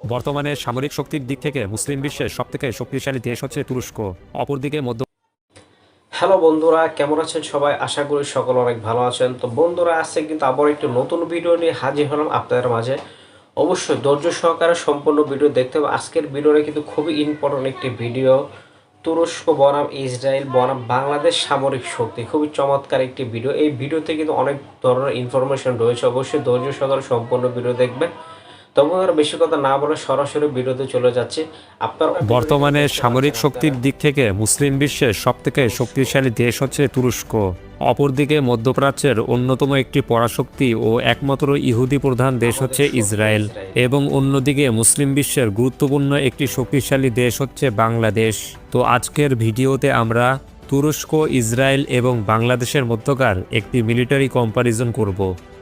বর্তমানে সামরিক শক্তির দিক থেকে মুসলিম বিশ্বের সবথেকে শক্তিশালী দেশ হচ্ছে তুরস্ক। অপরদিকে মধ্য হ্যালো বন্ধুরা, কেমন আছেন সবাই? আশা করি সকল অনেক ভালো আছেন। তো বন্ধুরা, আজকে কিন্তু আবার একটি নতুন ভিডিও নিয়ে হাজির হলাম আপনাদের মাঝে। অবশ্যই ধৈর্য সহকারে সম্পূর্ণ ভিডিও দেখতে হবে। আজকের ভিডিওটা কিন্তু খুবই ইম্পর্টেন্ট একটি ভিডিও। তুরস্ক বনাম ইসরায়েল বনাম বাংলাদেশ সামরিক শক্তি। খুবই চমৎকার একটি ভিডিও। এই ভিডিওতে কিন্তু অনেক ধরনের ইনফরমেশন রয়েছে। অবশ্যই ধৈর্য সহকারে সম্পূর্ণ ভিডিও দেখবেন। তবু আর বেশি কথা না বলে সরাসরি ভিডিওতে চলে যাচ্ছে। আপনার বর্তমানে সামরিক শক্তির দিক থেকে মুসলিম বিশ্বের সবথেকে শক্তিশালী দেশ হচ্ছে তুরস্ক। অপরদিকে মধ্যপ্রাচ্যের অন্যতম একটি পরাশক্তি ও একমাত্র ইহুদি প্রধান দেশ হচ্ছে ইসরায়েল। এবং অন্যদিকে মুসলিম বিশ্বের গুরুত্বপূর্ণ একটি শক্তিশালী দেশ হচ্ছে বাংলাদেশ। তো আজকের ভিডিওতে আমরা তুরস্ক, ইসরায়েল এবং বাংলাদেশের মধ্যকার একটি মিলিটারি কম্পারিজন করব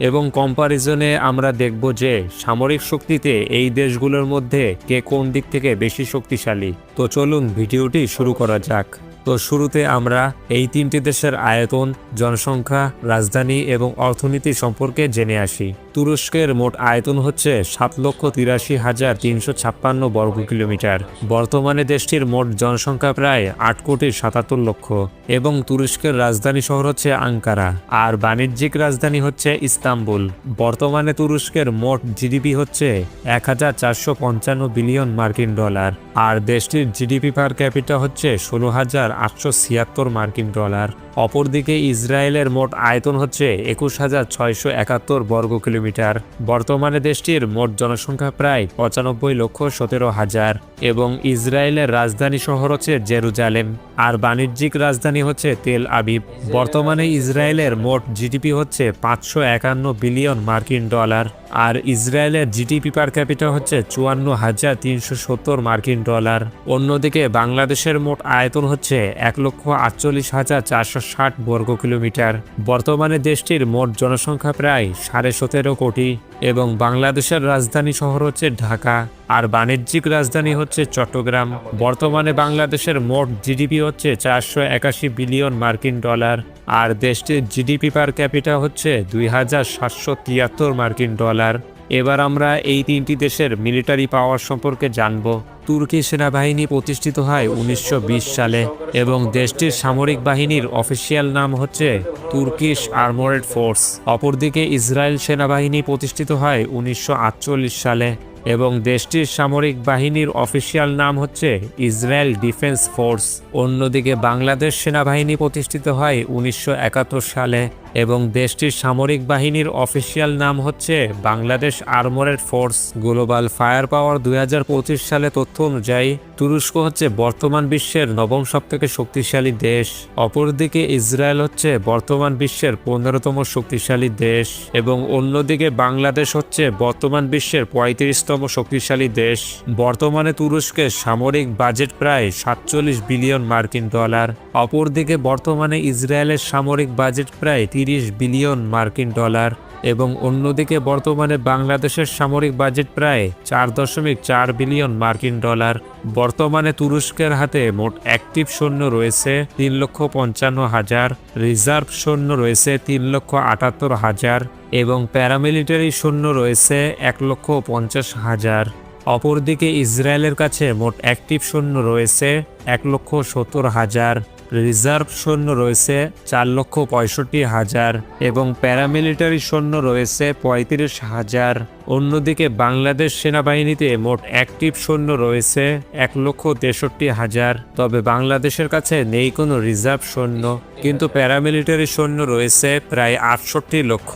এবং কম্পারিজনে আমরা দেখব যে সামরিক শক্তিতে এই দেশগুলোর মধ্যে কে কোন দিক থেকে বেশি শক্তিশালী। তো চলুন ভিডিওটি শুরু করা যাক। তো শুরুতে আমরা এই তিনটি দেশের আয়তন, জনসংখ্যা, রাজধানী এবং অর্থনীতি সম্পর্কে জেনে আসি। তুরস্কের মোট আয়তন হচ্ছে সাত লক্ষ তিরাশি হাজার তিনশো ছাপ্পান্ন বর্গ কিলোমিটার। বর্তমানে দেশটির মোট জনসংখ্যা প্রায় আট কোটি সাতাত্তর লক্ষ এবং তুরস্কের রাজধানী শহর হচ্ছে আঙ্কারা। আর বাণিজ্যিক রাজধানী হচ্ছে ইস্তাম্বুল। বর্তমানে তুরস্কের মোট জিডিপি হচ্ছে এক হাজার চারশো পঞ্চান্ন বিলিয়ন মার্কিন ডলার। আর দেশটির জিডিপি পার ক্যাপিটা হচ্ছে ষোলো হাজার আটশো ছিয়াত্তর মার্কিন ডলার, অপরদিকে ইসরায়েলের মোট আয়তন হচ্ছে একুশ হাজার ছয়শো একাত্তর বর্গ কিলোমিটার। বর্তমানে দেশটির মোট জনসংখ্যা প্রায় পঁচানব্বই লক্ষ সতেরো হাজার এবং ইসরায়েলের রাজধানী শহর হচ্ছে জেরুজালেম, আর বাণিজ্যিক রাজধানী হচ্ছে তেল আবিব। বর্তমানে ইসরায়েলের মোট জিডিপি হচ্ছে পাঁচশো একান্ন বিলিয়ন মার্কিন ডলার, আর ইসরায়েলের জিডিপি পার ক্যাপিটা হচ্ছে চুয়ান্ন হাজার তিনশো সত্তর মার্কিন ডলার। অন্যদিকে বাংলাদেশের মোট আয়তন হচ্ছে এক লক্ষ আটচল্লিশ হাজার চারশো ষাট বর্গ কিলোমিটার। বর্তমানে দেশটির মোট জনসংখ্যা প্রায় সাড়ে সতেরো কোটি এবং বাংলাদেশের রাজধানী শহর হচ্ছে ঢাকা, আর বাণিজ্যিক রাজধানী হচ্ছে চট্টগ্রাম। বর্তমানে বাংলাদেশের মোট জিডিপি হচ্ছে চারশো একাশি বিলিয়ন মার্কিন ডলার, আর দেশটির জিডিপি পার ক্যাপিটা হচ্ছে দুই হাজার সাতশো তিয়াত্তর মার্কিন ডলার। এবার আমরা এই তিনটি দেশের মিলিটারি পাওয়ার সম্পর্কে জানব। তুর্কি সেনাবাহিনী প্রতিষ্ঠিত হয় উনিশশো বিশ সালে এবং দেশটির সামরিক বাহিনীর অফিসিয়াল নাম হচ্ছে তুর্কিশ আর্মোরেড ফোর্স অপরদিকে ইসরায়েল সেনাবাহিনী প্রতিষ্ঠিত হয় উনিশশো আটচল্লিশ সালে। এবং দেশটির সামরিক বাহিনীর অফিসিয়াল নাম হচ্ছে ইসরায়েল ডিফেন্স ফোর্স। অন্যদিকে বাংলাদেশ সেনাবাহিনী প্রতিষ্ঠিত হয় উনিশশো একাত্তর সালে এবং দেশটির সামরিক বাহিনীর অফিসিয়াল নাম হচ্ছে Bangladesh armoured force. Global Firepower দুই হাজার পঁচিশ সালে তথ্য অনুযায়ী, তুরস্ক হচ্ছে বর্তমান বিশ্বের নবম সবথেকে শক্তিশালী দেশ। অপরদিকে ইসরায়েল হচ্ছে বর্তমান বিশ্বের পনেরোতম শক্তিশালী দেশ এবং অন্যদিকে বাংলাদেশ হচ্ছে বর্তমান বিশ্বের পঁয়ত্রিশতম শক্তিশালী দেশ। বর্তমানে তুরস্কের সামরিক বাজেট প্রায় সাতচল্লিশ বিলিয়ন মার্কিন ডলার। অপরদিকে বর্তমানে ইসরায়েলের সামরিক বাজেট প্রায় তিরিশ বিলিয়ন মার্কিন ডলার। এবং অন্যদিকে বর্তমানে বাংলাদেশের সামরিক বাজেট প্রায় চার দশমিক চার বিলিয়ন মার্কিন ডলার। বর্তমানে তুরস্কের হাতে মোট অ্যাক্টিভ সৈন্য রয়েছে তিন লক্ষ পঞ্চান্ন হাজার, রিজার্ভ সৈন্য রয়েছে তিন লক্ষ আটাত্তর হাজার এবং প্যারামিলিটারি সৈন্য রয়েছে এক লক্ষ পঞ্চাশ হাজার। অপরদিকে ইসরায়েলের কাছে মোট অ্যাক্টিভ সৈন্য রয়েছে এক লক্ষ সত্তর হাজার। রিজার্ভ সৈন্য রয়েছে চার লক্ষ পঁয়ষট্টি হাজার এবং প্যারামিলিটারি সৈন্য রয়েছে পঁয়ত্রিশ হাজার। অন্যদিকে বাংলাদেশ সেনাবাহিনীতে মোট অ্যাক্টিভ সৈন্য রয়েছে এক লক্ষ তেষট্টি হাজার। তবে বাংলাদেশের কাছে নেই কোনো রিজার্ভ সৈন্য, কিন্তু প্যারামিলিটারি সৈন্য রয়েছে প্রায় আটষট্টি লক্ষ।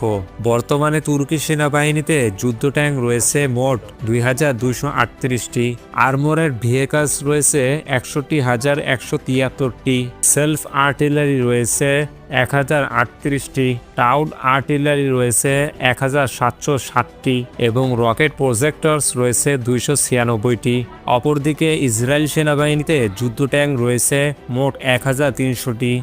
বর্তমানে তুর্কি সেনাবাহিনীতে যুদ্ধ ট্যাঙ্ক রয়েছে মোট দুই হাজার দুইশো আটত্রিশটি। আর্মোরের ভেহিকালস রয়েছে একষট্টি হাজার একশো তিয়াত্তরটি। সেলফ আর্টিলারি রয়েছে এক হাজার আটত্রিশটি, টাউড আর্টিলারি রয়েছে এক হাজার সাতশো ষাটটি এবং রকেট প্রজেক্টরস রয়েছে দুইশো ছিয়ানব্বইটি। অপরদিকে ইসরায়েল সেনাবাহিনীতে যুদ্ধ ট্যাঙ্ক রয়েছে মোট এক হাজার তিনশোটি।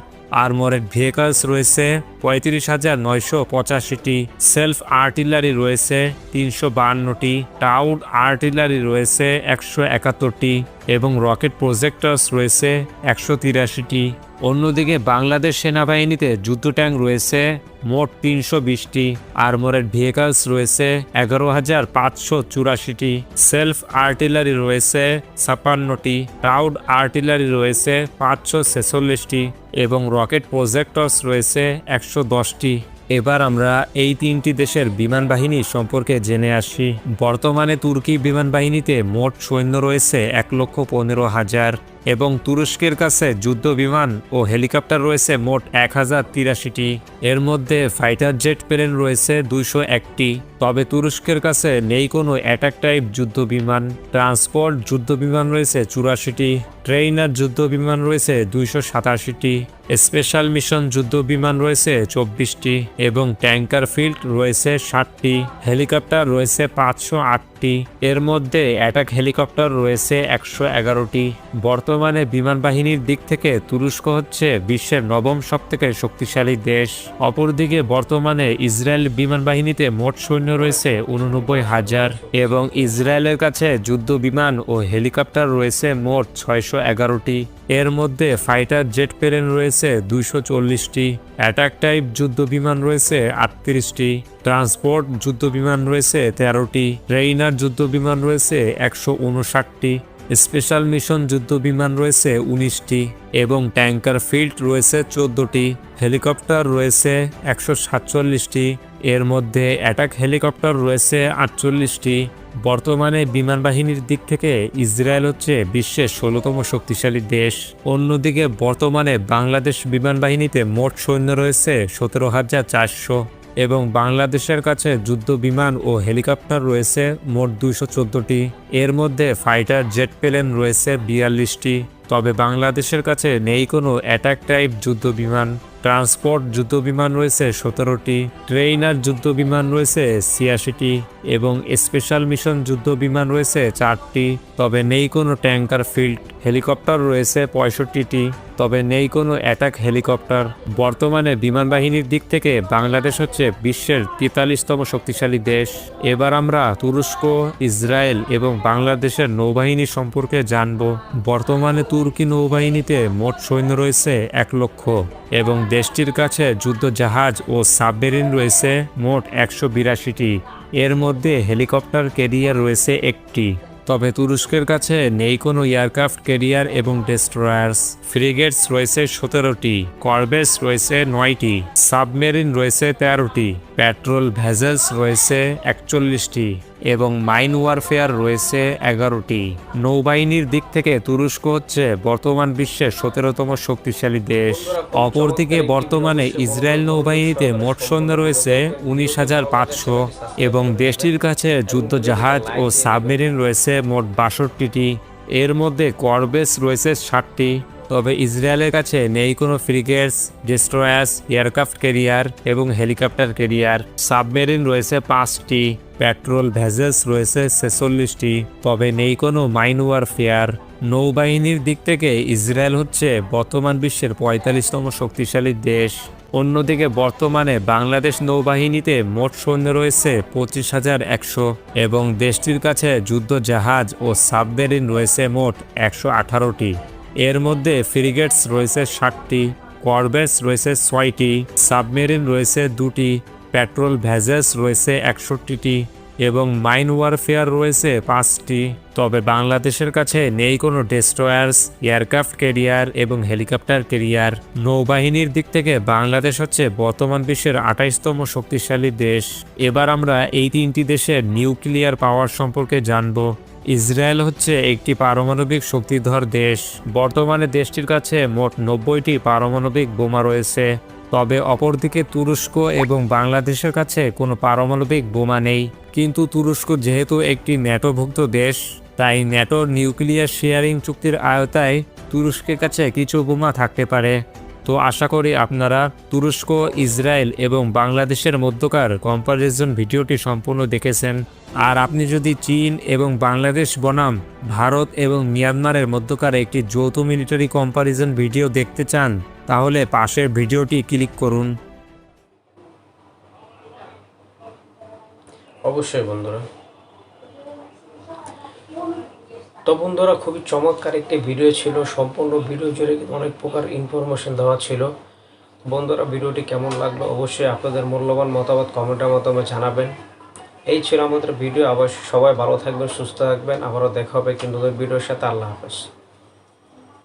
আর্মোরেড ভেহিকলস রয়েছে, পঁয়ত্রিশ হাজার নয়শো পঁচাশিটি সেলফ আর্টিলারি রয়েছে, তিনশো বাহান্নটি টাউড আর্টিলারি রয়েছে, একশো একাত্তরটি এবং রকেট প্রজেক্টরস রয়েছে, একশো তিরাশিটি। অন্যদিকে বাংলাদেশ সেনাবাহিনীতে যুদ্ধ ট্যাঙ্ক রয়েছে, মোট তিনশো বিশটি। আর্মোরেড ভেহিকলস রয়েছে, এগারো হাজার পাঁচশো চুরাশিটি। সেলফ আর্টিলারি রয়েছে, ছাপ্পান্নটি। ক্রাউড আর্টিলারি রয়েছে, পাঁচশো ছেচল্লিশটি। এবং রকেট প্রজেক্টরস রয়েছে একশো দশটি। এবার আমরা এই তিনটি দেশের বিমান বাহিনী সম্পর্কে জেনে আসি। বর্তমানে তুর্কি বিমান বাহিনীতে মোট সৈন্য রয়েছে এক লক্ষ পনেরো হাজার এবং তুরস্কের কাছে যুদ্ধ বিমান ও হেলিকপ্টার রয়েছে মোট এক হাজার তিরাশিটি। এর মধ্যে ফাইটার জেট প্লেন রয়েছে দুইশো একটি। তবে তুরস্কের কাছে নেই কোনো অ্যাটাক টাইপ যুদ্ধ বিমান ট্রান্সপোর্ট যুদ্ধ বিমান রয়েছে চুরাশিটি ট্রেইনার যুদ্ধ বিমান রয়েছে দুইশো সাতাশিটি স্পেশাল মিশন যুদ্ধ বিমান রয়েছে চব্বিশটি এবং ট্যাঙ্কার ফিল্ড রয়েছে ষাটটি হেলিকপ্টার রয়েছে পাঁচশো আটটি। এর মধ্যে অ্যাটাক হেলিকপ্টার রয়েছে একশো এগারোটি। বর্তমানে বিমান বাহিনীর দিক থেকে তুরস্ক হচ্ছে বিশ্বের নবম সবথেকে শক্তিশালী দেশ। অপরদিকে বর্তমানে ইসরায়েল বিমান বাহিনীতে মোট সৈন্য রয়েছে উননব্বই হাজার। এবং ইসরায়েলের কাছে যুদ্ধ বিমান ও হেলিকপ্টার রয়েছে মোট ছয়শো এগারোটি। এর মধ্যে ফাইটার জেট প্লেন রয়েছে দুইশো চল্লিশটি, অ্যাটাক টাইপ যুদ্ধ বিমান রয়েছে আটত্রিশটি, ট্রান্সপোর্ট যুদ্ধ বিমান রয়েছে তেরোটি, রেইনার যুদ্ধ বিমান রয়েছে একশো উনষাটটি। স্পেশাল মিশন যুদ্ধ বিমান রয়েছে উনিশটি এবং ট্যাঙ্কার ফিল্ড রয়েছে চোদ্দটি, হেলিকপ্টার রয়েছে একশো সাতচল্লিশটি, এর মধ্যে অ্যাটাক হেলিকপ্টার রয়েছে আটচল্লিশটি। বর্তমানে বিমান বাহিনীর দিক থেকে ইসরায়েল হচ্ছে বিশ্বের ষোলোতম শক্তিশালী দেশ। অন্যদিকে বর্তমানে বাংলাদেশ বিমান বাহিনীতে মোট সৈন্য রয়েছে সতেরো হাজার চারশো। এবং বাংলাদেশের কাছে যুদ্ধ বিমান ও হেলিকপ্টার রয়েছে মোট দুইশো এর মধ্যে ফাইটার জেট প্লেন রয়েছে বিয়াল্লিশটি। তবে বাংলাদেশের কাছে নেই কোনো অ্যাটাক টাইপ যুদ্ধ বিমান। ট্রান্সপোর্ট যুদ্ধ বিমান রয়েছে সতেরোটি। ট্রেইনার যুদ্ধ বিমান রয়েছে ছিয়াশিটি এবং স্পেশাল মিশন যুদ্ধ বিমান রয়েছে চারটি। তবে নেই কোনো ট্যাঙ্কার ফিল্ড হেলিকপ্টার রয়েছে পঁয়ষট্টিটি, তবে নেই কোনো অ্যাটাক হেলিকপ্টার। বর্তমানে বিমান বাহিনীর দিক থেকে বাংলাদেশ হচ্ছে বিশ্বের তেতাল্লিশতম শক্তিশালী দেশ। এবার আমরা তুরস্ক, ইসরায়েল এবং বাংলাদেশের নৌবাহিনী সম্পর্কে জানব। বর্তমানে তুর্কি নৌবাহিনীতে মোট সৈন্য রয়েছে এক লক্ষ এবং দেশটির কাছে যুদ্ধ জাহাজ ও সাবমেরিন রয়েছে মোট একশো বিরাশিটি। এর মধ্যে হেলিকপ্টার ক্যারিয়ার রয়েছে একটি। তবে তুরস্কের কাছে নেই কোনো এয়ারক্রাফট ক্যারিয়ার এবং ডেস্ট্রয়ার্স। ফ্রিগেটস রয়েছে সতেরোটি করবেস রয়েছে নয়টি, সাবমেরিন রয়েছে তেরোটি, পেট্রোল ভেজেলস রয়েছে একচল্লিশটি। এবং মাইন ওয়ারফেয়ার রয়েছে এগারোটি। নৌবাহিনীর দিক থেকে তুরস্ক হচ্ছে বর্তমান বিশ্বের সতেরোতম শক্তিশালী দেশ। অপরদিকে বর্তমানে ইসরায়েল নৌবাহিনীতে মোট সৈন্য রয়েছে উনিশ হাজার পাঁচশো এবং দেশটির কাছে যুদ্ধ জাহাজ ও সাবমেরিন রয়েছে মোট বাষট্টিটি। এর মধ্যে করবেস রয়েছে ষাটটি। তবে ইসরায়েলের কাছে নেই কোনো ফ্রিগেটস ডেস্ট্রয়ার্স এয়ারক্রাফট ক্যারিয়ার এবং হেলিকপ্টার ক্যারিয়ার সাবমেরিন রয়েছে পাঁচটি পেট্রোল ভেজেলস রয়েছে ছেচল্লিশটি, তবে নেই কোনো মাইন ওয়ারফেয়ার নৌবাহিনীর দিক থেকে ইসরায়েল হচ্ছে বর্তমান বিশ্বের পঁয়তাল্লিশতম শক্তিশালী দেশ। অন্যদিকে বর্তমানে বাংলাদেশ নৌবাহিনীতে মোট সৈন্য রয়েছে পঁচিশ হাজার একশো এবং দেশটির কাছে যুদ্ধ জাহাজ ও সাবমেরিন রয়েছে মোট একশো আঠারোটি। এর মধ্যে ফ্রিগেটস রয়েছে ষাটটি করবেটস রয়েছে ছয়টি, সাবমেরিন রয়েছে দুটি, পেট্রোল ভেজেস রয়েছে একষট্টিটি এবং মাইন ওয়ারফেয়ার রয়েছে পাঁচটি। তবে বাংলাদেশের কাছে নেই কোনো ডেস্ট্রয়ার্স, এয়ারক্রাফট ক্যারিয়ার এবং হেলিকপ্টার ক্যারিয়ার। নৌবাহিনীর দিক থেকে বাংলাদেশ হচ্ছে বর্তমান বিশ্বের আঠাইশতম শক্তিশালী দেশ। এবার আমরা এই তিনটি দেশের নিউক্লিয়ার পাওয়ার সম্পর্কে জানব। ইসরায়েল হচ্ছে একটি পারমাণবিক শক্তিধর দেশ। বর্তমানে দেশটির কাছে মোট নব্বইটি পারমাণবিক বোমা রয়েছে। তবে অপরদিকে তুরস্ক এবং বাংলাদেশের কাছে কোনো পারমাণবিক বোমা নেই। কিন্তু তুরস্ক যেহেতু একটি ন্যাটোভুক্ত দেশ, তাই ন্যাটোর নিউক্লিয়ার শেয়ারিং চুক্তির আয়তায় তুরস্কের কাছে কিছু বোমা থাকতে পারে। তো আশা করি আপনারা তুরস্ক, ইসরায়েল এবং বাংলাদেশের মধ্যকার কম্পারিজন ভিডিওটি সম্পূর্ণ দেখেছেন। আর আপনি যদি চীন এবং বাংলাদেশ বনাম, ভারত এবং মিয়ানমারের মধ্যকার একটি যৌথ মিলিটারি কম্পারিজন ভিডিও দেখতে চান, তাহলে পাশের ভিডিওটি ক্লিক করুন। অবশ্যই বন্ধুরা। তো বন্ধুরা, খুবই চমৎকার একটি ভিডিও ছিল। সম্পূর্ণ ভিডিও জুড়ে অনেক প্রকার ইনফরমেশন দেওয়া ছিল। বন্ধুরা ভিডিওটি কেমন লাগল অবশ্যই আপনাদের মূল্যবান মতামত কমেন্টের মাধ্যমে জানাবেন। এই ছিল আমাদের ভিডিও আবার সবাই ভালো থাকবেন, সুস্থ থাকবেন। আবারও দেখা হবে কিন্তু ভিডিওর সাথে। আল্লাহ হাফেজ।